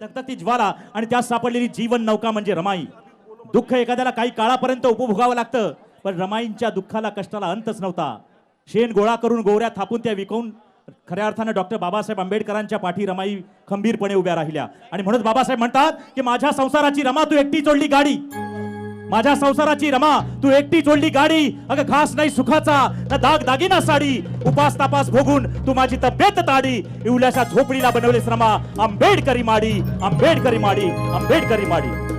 धगधगती ज्वाला आणि त्यात सापडलेली जीवन नौका म्हणजे रमाई. दुःख एखाद्याला काही काळापर्यंत उपभोगावं लागतं पण रमाईंच्या दुःखाला कष्टाला अंतच नव्हता. शेण गोळा करून गोवऱ्या थापून त्या विकून खऱ्या अर्थानं डॉक्टर बाबासाहेब आंबेडकरांच्या पाठी रमाई खंबीरपणे उभ्या राहिल्या. आणि म्हणून बाबासाहेब म्हणतात की माझ्या संसाराची रमा तू एकटी चोडली गाडी. माझ्या संसाराची रमा तू एकटी जोडली गाडी अगं घास नाही सुखाचा ना दाग दागिना साडी. उपास तापास भोगून तू माझी तब्येत ताडी. इवल्याच्या झोपडीला बनवलीस रमा आंबेडकरी माडी आंबेडकरी माडी आंबेडकरी माडी.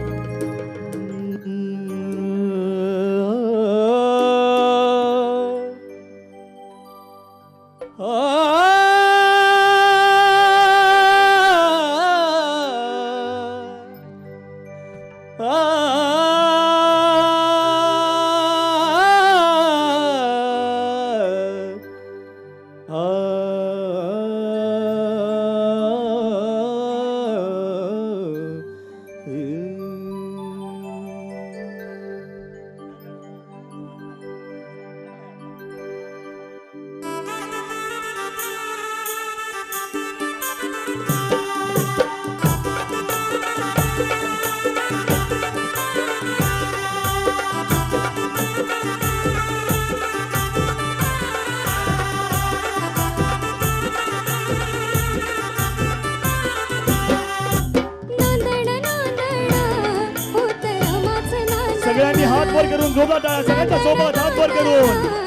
हात वर टाळा, सगळ्यांच्या सोबत हात वर करून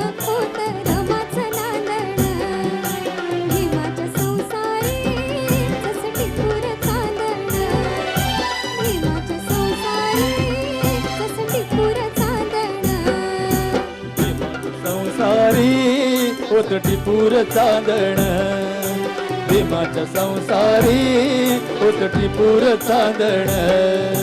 होत पूर चांदण भीमाच्या संसारी जसं पूर चांदण.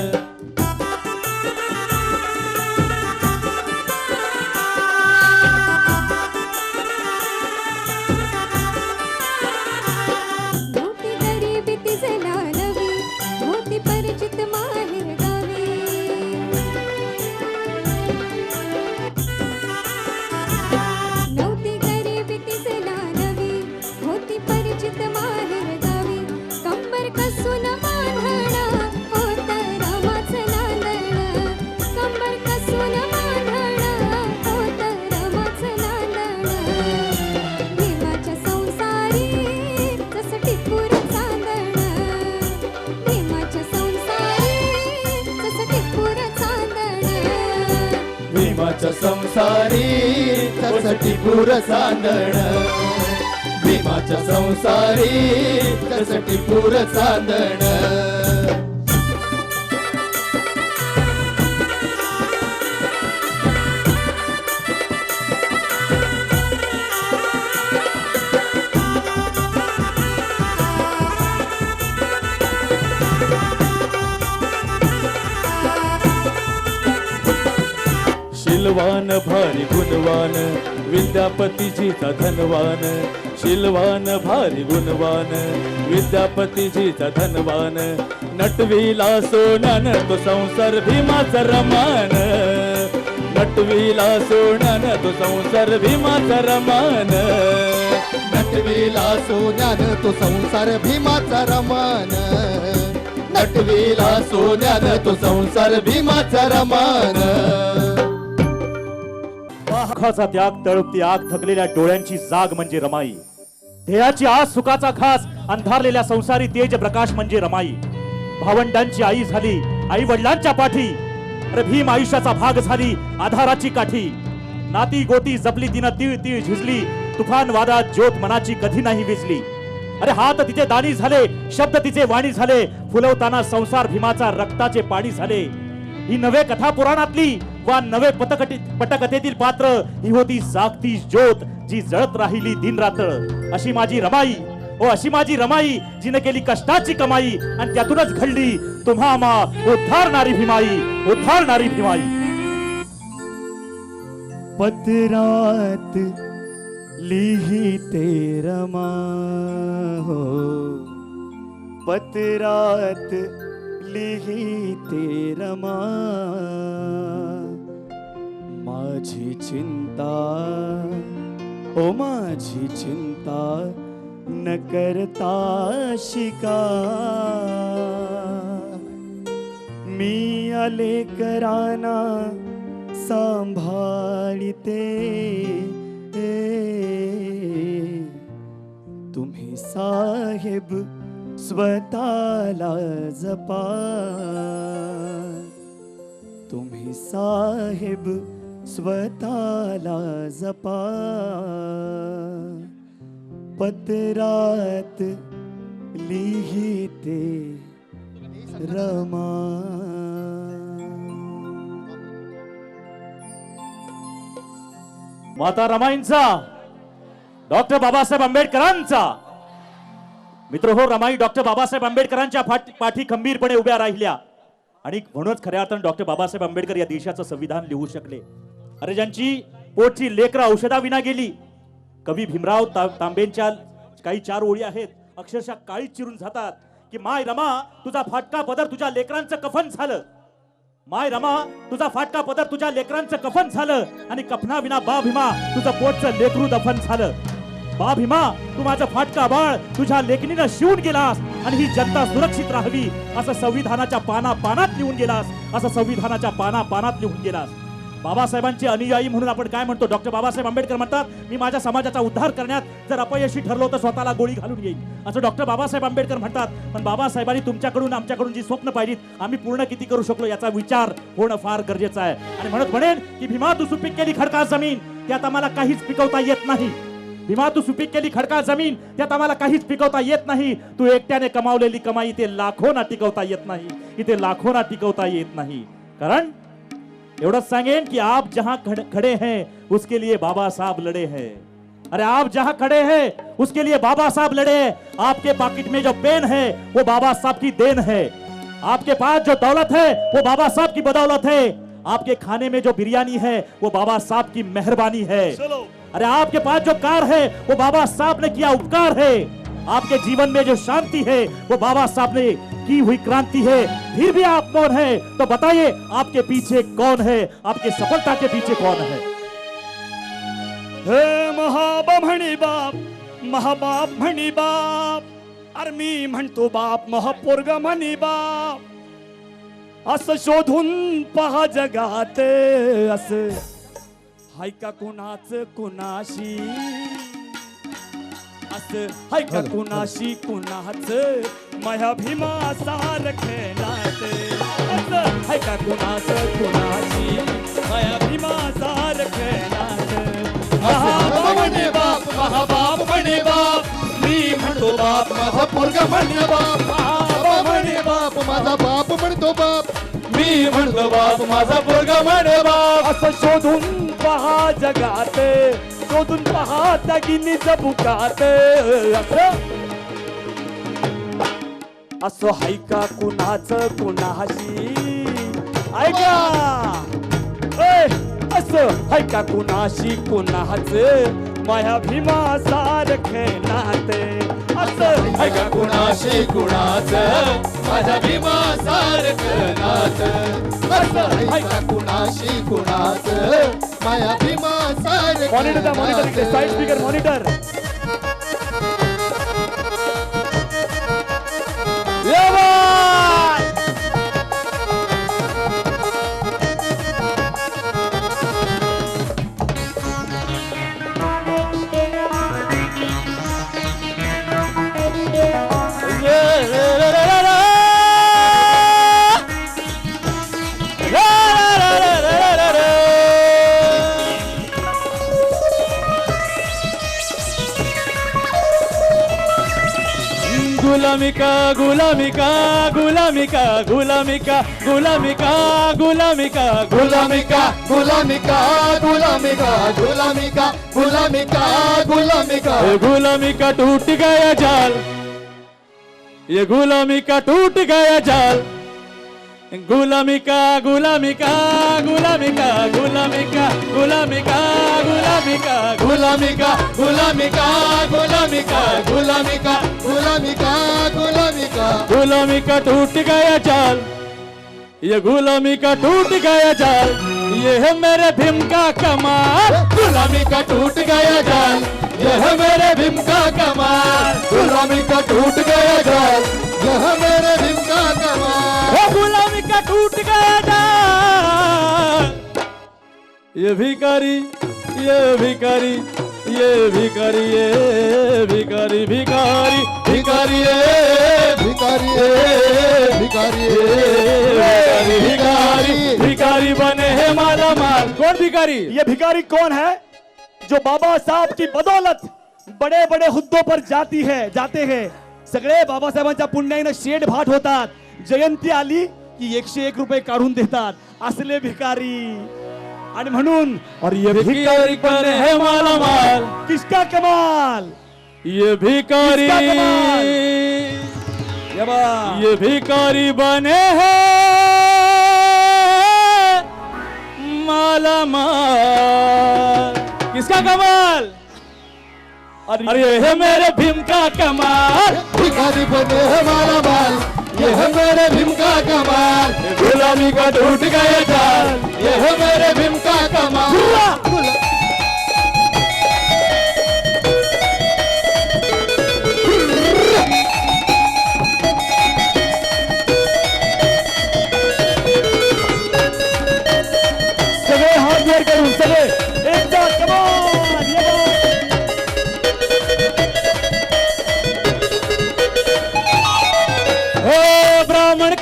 संसारी जसं टिपूर चांदण. भीमाच्या संसारी त्यासाठी पूर चांदण चांदण. शिलवान भारी गुणवान विद्यापतीजीचा धनवान. शिलवान भारी गुणवान विद्यापतीजीचा धनवान. नटविला सोन्यानं तो संसार भीमाचा रमान. नटविला सोन्यानं तो संसार भीमाचा रमान. नटविला सोन्यानं तो संसार भीमाचा रमान. नटविला सोन्यानं तो संसार भीमाचा रमान. त्याग तळपती आग थकलेल्या डोळ्यांची जाग म्हणजे रमाई. ध्येयाची आज सुखाचा खास अंधारलेल्या संसारी तेज प्रकाश म्हणजे रमाई. भावंडांची आई झाली आई वडिलांच्या पाठी. अरे भीम आयुष्याचा भाग झाली आधाराची काठी. नाती गोती जपली तिनं तीळ तीळ झिजली तुफान वादात ज्योत मनाची कधी नाही विजली. अरे हात तिचे दाणी झाले शब्द तिचे वाणी झाले फुलवताना संसार भीमाचा रक्ताचे पाणी झाले. ही नवे कथा पुराणातली वा नवे पटकटी पटकथेतील पात्र ही होती जागती ज्योत जी जळत राहिली दिन रात्र अशी माझी रमाई ओ अशी माझी रमाई जिने केली कष्टाची कमाई आणि त्यातूनच घडली तुम्हा मा उद्धारणारी भीमाई उद्धारणारी भीमाई. पत्रात लिही ते रमा हो। पत्रात लिही ते रमा माझी चिंता ओ माझी चिंता न करता शिका. मी आले कराना सांभाळते. तुम्ही साहेब स्वतःला जपा. तुम्ही साहेब स्वतःला जपा. पत्रात लिहिते रमा. माता रमाईंचा डॉक्टर बाबासाहेब आंबेडकरांचा. मित्र हो रमाई डॉक्टर बाबासाहेब आंबेडकरांच्या पाठी खंबीरपणे उभ्या राहिल्या. आणि म्हणूनच खऱ्या अर्थानं डॉक्टर बाबासाहेब आंबेडकर या देशाचं संविधान लिहू शकले. अरे ज्यांची पोटची लेकरं औषधाविना गेली. कवी भीमराव ता- तांबेंच्या काही चार ओळी आहेत. अक्षरशः काळीच चिरून जातात की माय रमा तुझा फाटका पदर तुझ्या लेकरांचं कफन झालं. माय रमा तुझा फाटका पदर तुझ्या लेकरांचं कफन झालं. आणि कफना विना बा भीमा तुझं पोटचं लेकरू दफन झालं. बा भीमा तू माझं फाटका बाळ तुझ्या लेखणीनं शिवून गेलास. आणि ही जनता सुरक्षित राहावी असं संविधानाच्या पाना पानात लिहून गेलास. असं संविधानाच्या पाना पानात लिहून गेलास. बाबासाहेबांचे अनुयायी म्हणून आपण काय म्हणतो? डॉक्टर बाबासाहेब आंबेडकर म्हणतात मी माझ्या समाजाचा उद्धार करण्यात जर अपयशी ठरलो तर स्वतःला गोळी घालून येईल असं डॉक्टर बाबासाहेब आंबेडकर म्हणतात. पण बाबासाहेबांनी तुमच्याकडून आमच्याकडून जी स्वप्न पाहिजेत आम्ही पूर्ण किती करू शकलो याचा विचार होणं फार गरजेचं आहे. आणि म्हणत म्हणेन की भीमा तू सुपीक केली खडका जमीन त्यात आम्हाला काहीच पिकवता येत नाही. भीमा तू सुपीक केली खडका जमीन त्यात आम्हाला काहीच पिकवता येत नाही. तू एकट्याने कमावलेली कमाई इथे लाखोना टिकवता येत नाही इथे लाखोना टिकवता येत नाही. कारण एवढंच सांगेन कि आप जहाँ खड़े हैं उसके लिए बाबा साहब लड़े हैं। अरे आप जहाँ खड़े हैं उसके लिए बाबा साहब लड़े हैं। आपके पॉकेट में जो पेन है वो बाबा साहब की देन है। आपके पास जो दौलत है वो बाबा साहब की बदौलत है। आपके खाने में जो बिरयानी है वो बाबा साहब की मेहरबानी है। अरे आपके पास जो कार है वो बाबा साहब ने किया उपकार है। आपके जीवन में जो शांति है वो बाबा साहब ने की हुई क्रांति है, फिर भी आप मौन है? तो बताइए, आपके पीछे कौन है? आपके सफलता के पीछे कौन है? हे महाबा बाप महाबाप म्हणी बाप अरे मी म्हणतो बाप महापोरग म्हणी बाप, असं शोधून पहा जगात, असं हाय का कुणाच कुणाशी? असं हाय का कुणाशी कुणाच? माया भीमा सारखे नाते असं हाय का कुणाच? कुणाशी माया भीमा सारखे नाते महाबाप म्हणे बाप महाबाप म्हणे बाप. मी म्हणतो बाप माझा पोरगा म्हणे बाप. महाबाप म्हणे बाप माझा बाप म्हणतो बाप. मी म्हणतो बाप माझा पोरगा म्हणे बाप. असं शोधून पहा जगात. शोधून पहा दागिनीच बुकात असं असो हाय कुणाच कुणाशी? ऐका असो असं कुणाशी कुणाच? माया भीमा सारखे नाते. असं. कुणाशी कुणाच? माझ्या भीमा सारख नाच असं. कुणाशी कुणाच? माझ्या भीमा सारख monitor monitor side speaker monitor गुलामी का गुलामिका गुलामिका गुलामी का गुलामिका गुलामिका गुलामी का ये गुलामिका टूट गया जाल ये गुलामी का टूट गया जाल गुलामी का गुलामी का गुलामी का गुलामी का गुलामी का गुलामी का गुलामी का गुलामी का गुलामी का गुलामी का गुलामी का गुलामी का गुलामी का टूट गया जाल ये गुलामी का टूट गया जाल ये है मेरे भीम का कमाल गुलामी का टूट गया जाल यह मेरे भीम का कमाल गुलामी का टूट गया जाल यह मेरे भीम का कमाल टूट गया। ये भिकारी ये भिकारी ये भिकारी ये भिकारी भिकारी भिकारी ये भिकारी ये भिकारी ये भिकारी भिकारी बने हैं माला माल। कौन भिकारी ये भिकारी कौन है जो बाबा साहब की बदौलत बड़े बड़े हुद्दों पर जाती है, जाते हैं? सगळे बाबासाहेबांच्या पुण्य शेड भाट होता जयंती आली की एकशे एक रुपये काढून देतात. असले भिकारी. आणि म्हणून और ये भिकारी बने हैं माला माल. किसका कमाल? ये भिकारी किसका कमाल? ये बा. ये भिकारी बने हैं माला माल. किसका कमाल? अरे ये है मेरे भीम का कमाल. भिकारी बने है माला माल. ये है मेरे भीम का कमाल। गुलामी का टूट गया जाल। ये है मेरे भीम का कमाल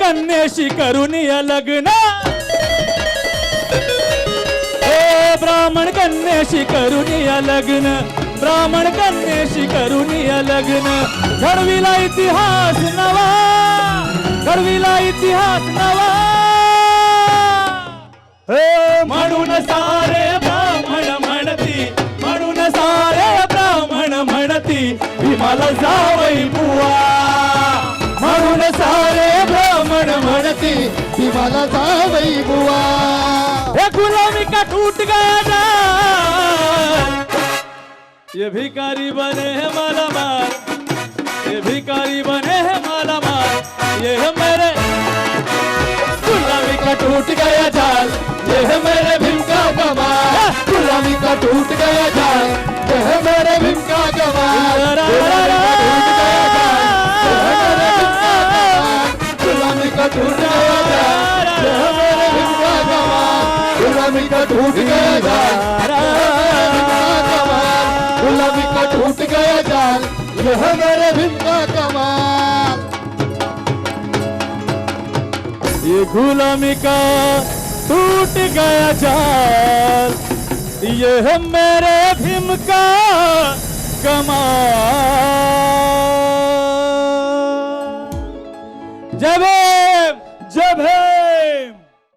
कन्याशी करून या लग्न. हो ब्राह्मण कन्याशी करून या लग्न. ब्राह्मण कन्याशी करून या लग्न. घडविला इतिहास नवा. घडविला इतिहास नवा. हे म्हणून सारे ब्राह्मण म्हणती. म्हणून सारे ब्राह्मण म्हणती. भीमाला जावई बुवा. भीमाला जावई बुवा हे गुलामी का टूट गया ये भिकारी बने हैं माला माल ये भिकारी बने हैं माला माल ये है मेरे गुलामी का टूट गया जाल। ये है मेरे टूट गया जाल ये है मेरे भीम का कमाल। ये गुलामी का टूट गया जाल, ये है मेरे भीम का कमाल। जब जब है।